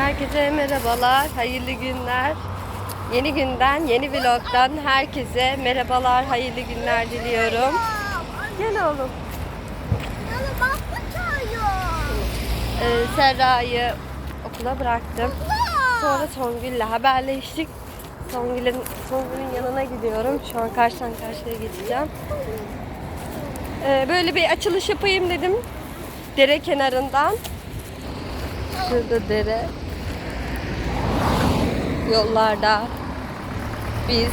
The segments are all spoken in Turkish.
Herkese merhabalar, hayırlı günler. Yeni günden, yeni vlogdan herkese merhabalar, hayırlı günler diliyorum. Gel oğlum. Ee, Serra'yı okula bıraktım. Sonra Songül'le haberleştik. Songül'ün Songül'ün yanına gidiyorum. Şu an karşıdan karşıya geçeceğim. Ee, böyle bir açılış yapayım dedim. Dere kenarından. Şurada dere. Yollarda biz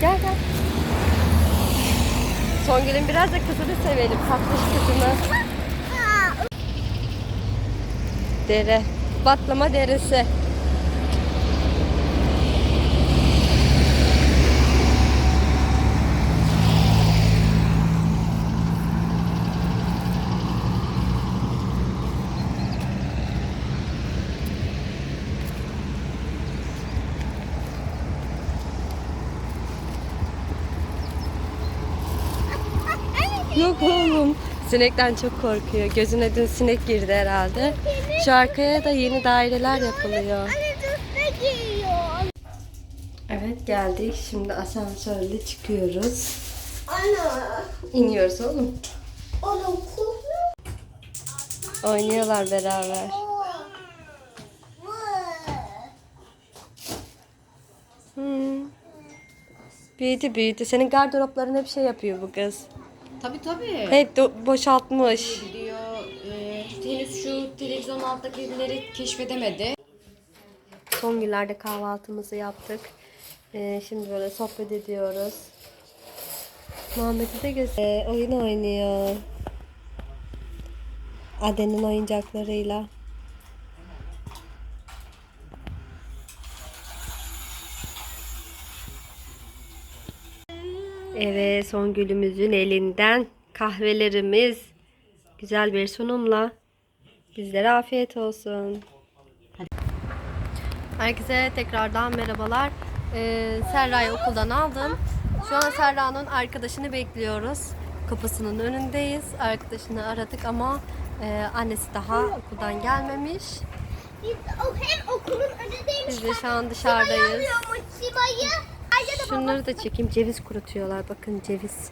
Gel gel. Songül'ün biraz da kızını sevelim. Tatlış kızını. Dere. Batlama deresi. Yok oğlum. Sinekten çok korkuyor. Gözüne dün sinek girdi herhalde. Şu arkaya da yeni daireler yapılıyor. Evet geldik. Şimdi asansörle çıkıyoruz. Ana, İniyoruz oğlum. oğlum Oynuyorlar beraber. Hmm. Büyüdü büyüdü. Senin gardıropların hep şey yapıyor bu kız. Tabii tabii. Hep do- boşaltmış. Diyor, e, henüz şu televizyon alttakileri keşfedemedi. Son günlerde kahvaltımızı yaptık. Ee, şimdi böyle sohbet ediyoruz. Muhammed'i de göz ee, oyun oynuyor. Aden'in oyuncaklarıyla. Evet, son gülümüzün elinden kahvelerimiz güzel bir sunumla bizlere afiyet olsun. Herkese tekrardan merhabalar. Ee, Serra'yı okuldan aldım. Şu an Serra'nın arkadaşını bekliyoruz. Kapısının önündeyiz. Arkadaşını aradık ama e, annesi daha okuldan gelmemiş. Biz o hem okulun önündeymiş. Biz de şu an dışarıdayız. Siba'yı. Şunları da çekeyim. Ceviz kurutuyorlar. Bakın ceviz.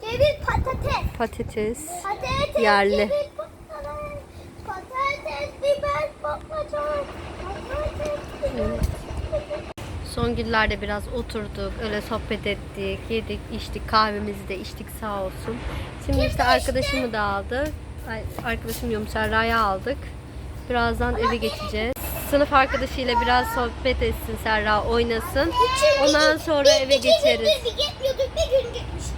Ceviz patates. Patates. Patates. Yerli. Ceviz patates. Patates, biber, patlıcan. Patates, biber. Son günlerde biraz oturduk, öyle sohbet ettik, yedik, içtik, kahvemizi de içtik sağ olsun. Şimdi işte arkadaşımı da aldık. Ay, Arkadaşım diyorum Serra'yı aldık. Birazdan eve geçeceğiz. Sınıf arkadaşıyla biraz sohbet etsin Serra, oynasın. Ondan sonra eve geçeriz. Bir gitmiyorduk, bir gün gitmiştik.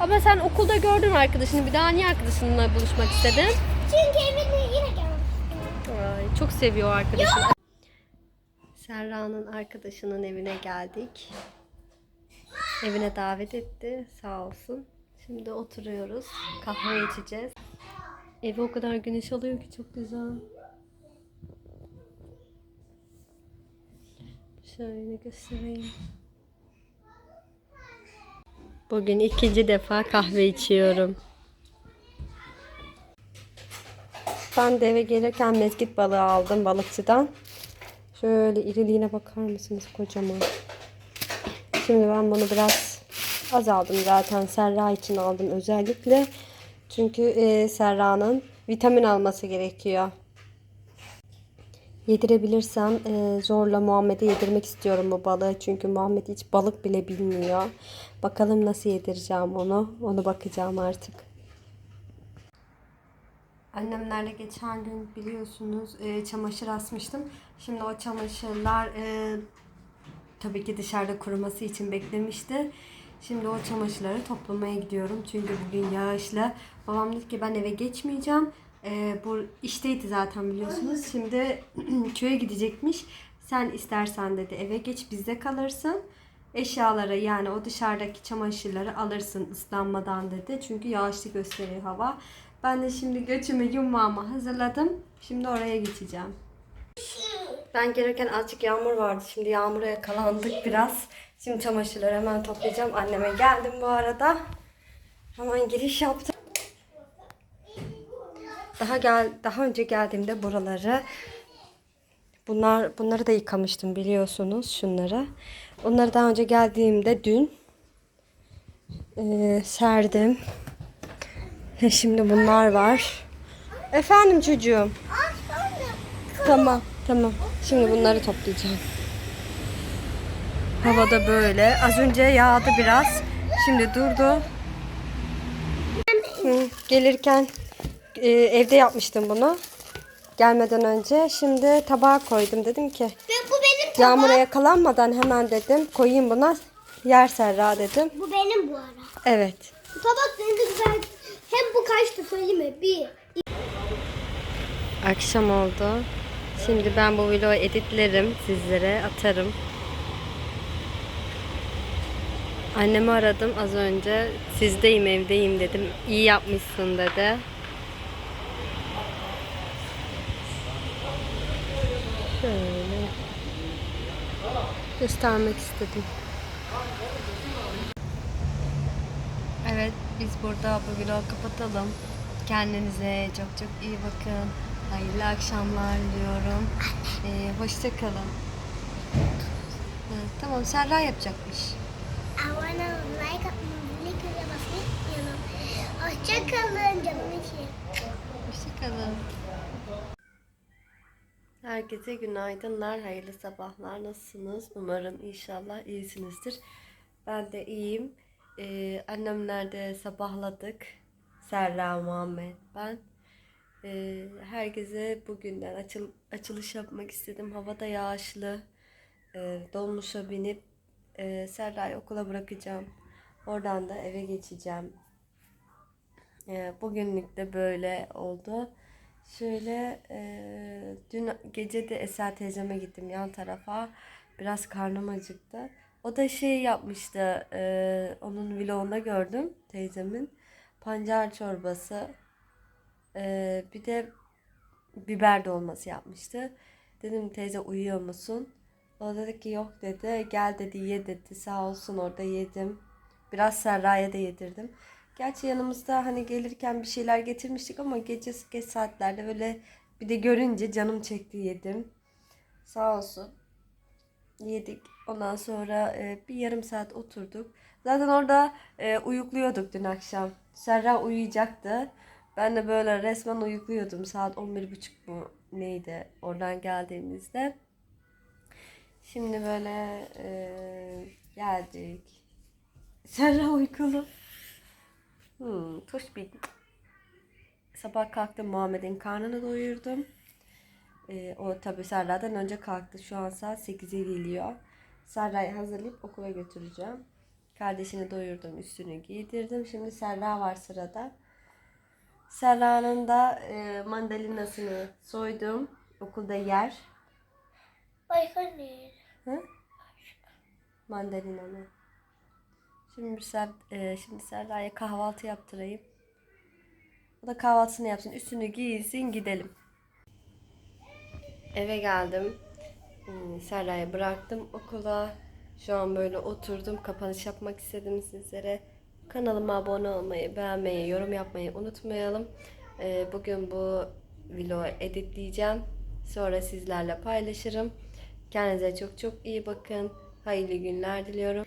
Ama sen okulda gördün arkadaşını. Bir daha niye arkadaşınla buluşmak istedin? Çünkü evine yine gelmiş. Çok seviyor arkadaşını. Serra'nın arkadaşının evine geldik. Evine davet etti. Sağ olsun. Şimdi oturuyoruz. Kahve içeceğiz. Evi o kadar güneş alıyor ki çok güzel. Şöyle göstereyim. Bugün ikinci defa kahve içiyorum. Ben de eve gelirken mezgit balığı aldım balıkçıdan. Şöyle iriliğine bakar mısınız kocaman. Şimdi ben bunu biraz az aldım zaten. Serra için aldım özellikle. Çünkü e, Serra'nın vitamin alması gerekiyor. Yedirebilirsem e, zorla Muhammed'e yedirmek istiyorum bu balığı. Çünkü Muhammed hiç balık bile bilmiyor. Bakalım nasıl yedireceğim onu. Onu bakacağım artık. Annemlerle geçen gün biliyorsunuz e, çamaşır asmıştım. Şimdi o çamaşırlar e, tabii ki dışarıda kuruması için beklemişti. Şimdi o çamaşırları toplamaya gidiyorum. Çünkü bugün yağışlı. Babam dedi ki ben eve geçmeyeceğim. E, bu işteydi zaten biliyorsunuz. Şimdi köye gidecekmiş. Sen istersen dedi eve geç bizde kalırsın. Eşyaları yani o dışarıdaki çamaşırları alırsın ıslanmadan dedi. Çünkü yağışlı gösteriyor hava. Ben de şimdi göçümü yummağımı hazırladım. Şimdi oraya geçeceğim. Ben gelirken azıcık yağmur vardı. Şimdi yağmura yakalandık biraz. Şimdi çamaşırları hemen toplayacağım. Anneme geldim bu arada. Hemen giriş yaptım. Daha gel daha önce geldiğimde buraları bunlar bunları da yıkamıştım biliyorsunuz şunları. Onları daha önce geldiğimde dün e, serdim. Şimdi bunlar var. Efendim çocuğum. Tamam, tamam. Şimdi bunları toplayacağım. Havada böyle. Az önce yağdı biraz. Şimdi durdu. Hı, gelirken e, evde yapmıştım bunu. Gelmeden önce. Şimdi tabağa koydum. Dedim ki Ve bu benim tabağım. yağmura yakalanmadan hemen dedim koyayım buna. Yer Serra dedim. Bu benim bu ara. Evet. Bu tabak benim de güzel. Hem bu kaçtı söyleyeyim mi? Bir. Akşam oldu. Şimdi ben bu vlogu editlerim. Sizlere atarım. Annemi aradım az önce. Sizdeyim evdeyim dedim. İyi yapmışsın dedi. Şöyle. Göstermek istedim. Evet biz burada bu vlogu kapatalım. Kendinize çok çok iyi bakın. Hayırlı akşamlar diliyorum. Ee, hoşça kalın. Hı, tamam Serra yapacakmış. I wanna like like basmayı unutmayalım. Hoşçakalın canım için. Hoşça kalın. Herkese günaydınlar, hayırlı sabahlar. Nasılsınız? Umarım inşallah iyisinizdir. Ben de iyiyim. Ee, annemlerde sabahladık. Serra, Muhammed, ben. Ee, herkese bugünden açıl açılış yapmak istedim. Havada yağışlı. Ee, dolmuşa binip e, Serra'yı okula bırakacağım. Oradan da eve geçeceğim. Ee, bugünlük de böyle oldu. Şöyle e, dün gece de Esra teyzeme gittim yan tarafa. Biraz karnım acıktı. O da şey yapmıştı. e, onun vlogunda gördüm teyzemin. Pancar çorbası. e, bir de biber dolması yapmıştı. Dedim teyze uyuyor musun? O dedi ki yok dedi. Gel dedi ye dedi. Sağ olsun orada yedim. Biraz Serra'ya da yedirdim. Gerçi yanımızda hani gelirken bir şeyler getirmiştik ama gece geç saatlerde böyle bir de görünce canım çekti yedim. Sağ olsun. Yedik. Ondan sonra e, bir yarım saat oturduk. Zaten orada e, uyukluyorduk dün akşam. Serra uyuyacaktı. Ben de böyle resmen uyukluyordum. Saat 11.30 mu neydi oradan geldiğimizde. Şimdi böyle e, geldik. Serra uykulu. Hmm, tuş bir. Sabah kalktım Muhammed'in karnını doyurdum. Ee, o tabii Serra'dan önce kalktı. Şu an saat 8'e geliyor. Serra'yı hazırlayıp okula götüreceğim. Kardeşini doyurdum, üstünü giydirdim. Şimdi Serra var sırada. Serra'nın da e, mandalinasını soydum. Okulda yer. Başka ne? Hı? Mandalinanı. Şimdi Ser, e, şimdi Serra'ya kahvaltı yaptırayım. O da kahvaltısını yapsın. Üstünü giysin gidelim. Eve geldim. Hmm, Serra'yı bıraktım okula. Şu an böyle oturdum. Kapanış yapmak istedim sizlere. Kanalıma abone olmayı, beğenmeyi, yorum yapmayı unutmayalım. E, bugün bu vlogu editleyeceğim. Sonra sizlerle paylaşırım. Kendinize çok çok iyi bakın. Hayırlı günler diliyorum.